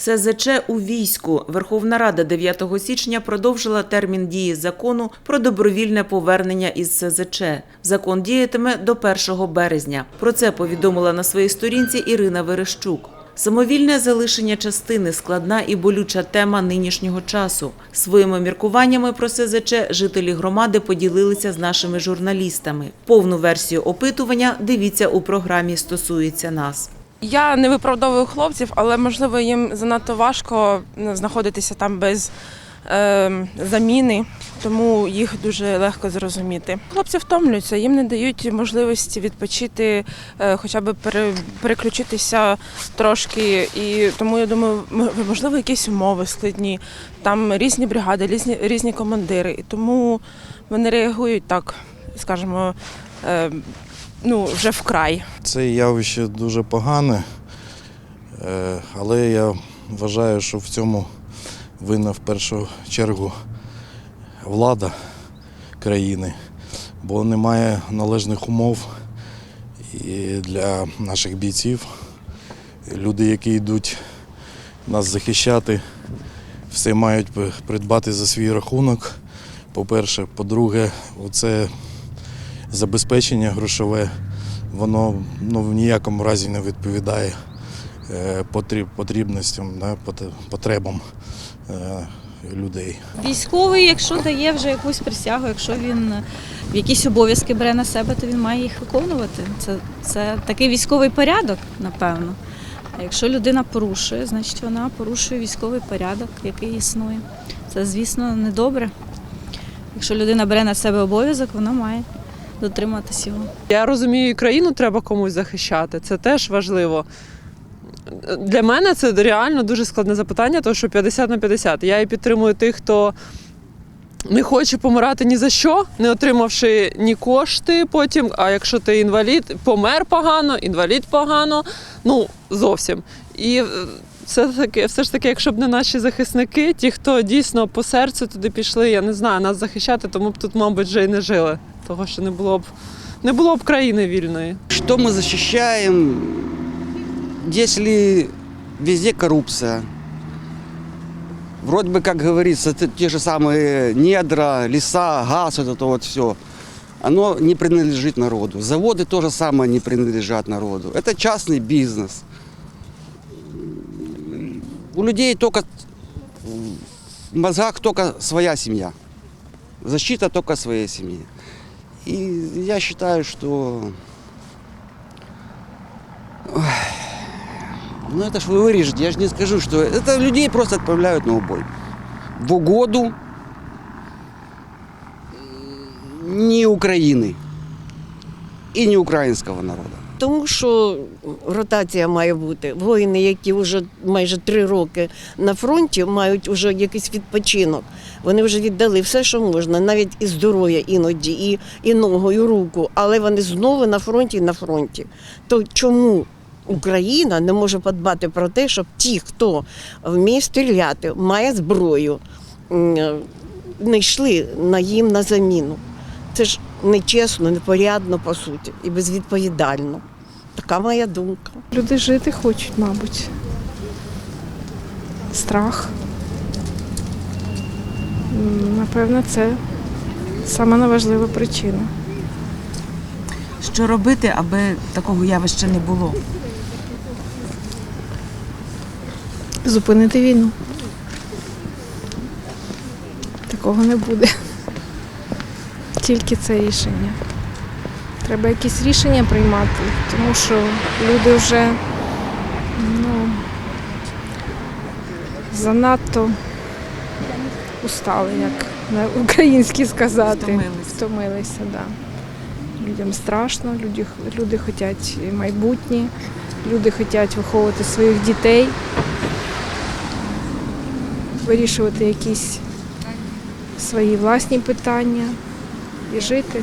СЗЧ у війську. Верховна Рада 9 січня продовжила термін дії закону про добровільне повернення із СЗЧ. Закон діятиме до 1 березня. Про це повідомила на своїй сторінці Ірина Верещук. Самовільне залишення частини складна і болюча тема нинішнього часу. Своїми міркуваннями про СЗЧ жителі громади поділилися з нашими журналістами. Повну версію опитування дивіться у програмі «Стосується нас». Я не виправдовую хлопців, але можливо їм занадто важко ну, знаходитися там без е, заміни, тому їх дуже легко зрозуміти. Хлопці втомлюються, їм не дають можливості відпочити, е, хоча б пере, переключитися трошки. І тому я думаю, можливо, якісь умови складні. Там різні бригади, різні, різні командири. І тому вони реагують так, скажімо, е, ну, вже вкрай. Це явище дуже погане, е, але я вважаю, що в цьому винна в першу чергу влада країни, бо немає належних умов і для наших бійців. Люди, які йдуть нас захищати, все мають придбати за свій рахунок. По-перше, по-друге, це забезпечення грошове, воно ну, в ніякому разі не відповідає е, потрібностям, да, потребам е, людей. Військовий, якщо дає вже якусь присягу, якщо він якісь обов'язки бере на себе, то він має їх виконувати. Це, це такий військовий порядок, напевно. А якщо людина порушує, значить вона порушує військовий порядок, який існує. Це, звісно, недобре. Якщо людина бере на себе обов'язок, вона має дотриматись його. Я розумію, і країну треба комусь захищати. Це теж важливо. Для мене це реально дуже складне запитання, тому що 50 на 50. Я і підтримую тих, хто не хоче помирати ні за що, не отримавши ні кошти потім. А якщо ти інвалід, помер погано, інвалід погано, ну зовсім. І все таки, все ж таки, якщо б не наші захисники, ті, хто дійсно по серцю туди пішли, я не знаю, нас захищати, тому б тут, мабуть, вже й не жили. Того що не було б не було б країни вільної. Что мы защищаем, если везде коррупция? Вроде бы, как говорится, те- те же самые недра, леса, газ, вот это вот все. Оно не принадлежит народу. Заводы тоже самое не принадлежат народу. Это частный бизнес. У людей только в мозгах только своя семья. Защита только своей семьи. И я считаю, что Ну это ж вы вырежете, я же не скажу, что это людей просто отправляют на убой. В угоду не Украины и не украинского народа. Тому що ротація має бути. Воїни, які вже майже три роки на фронті, мають вже якийсь відпочинок. Вони вже віддали все, що можна, навіть і здоров'я іноді, і, і ногу, і руку, але вони знову на фронті і на фронті. То чому Україна не може подбати про те, щоб ті, хто вміє стріляти, має зброю, не йшли на їм на заміну? Це ж нечесно, непорядно по суті і безвідповідально. Така моя думка. Люди жити хочуть, мабуть. Страх. Напевно, це сама найважлива причина. Що робити, аби такого явища не було? Зупинити війну. Такого не буде. Тільки це рішення. Треба якісь рішення приймати, тому що люди вже ну, занадто устали, як на українській сказати. Втомились. Втомилися, да. Людям страшно, люди, люди хочуть майбутнє, люди хочуть виховувати своїх дітей, вирішувати якісь свої власні питання і жити.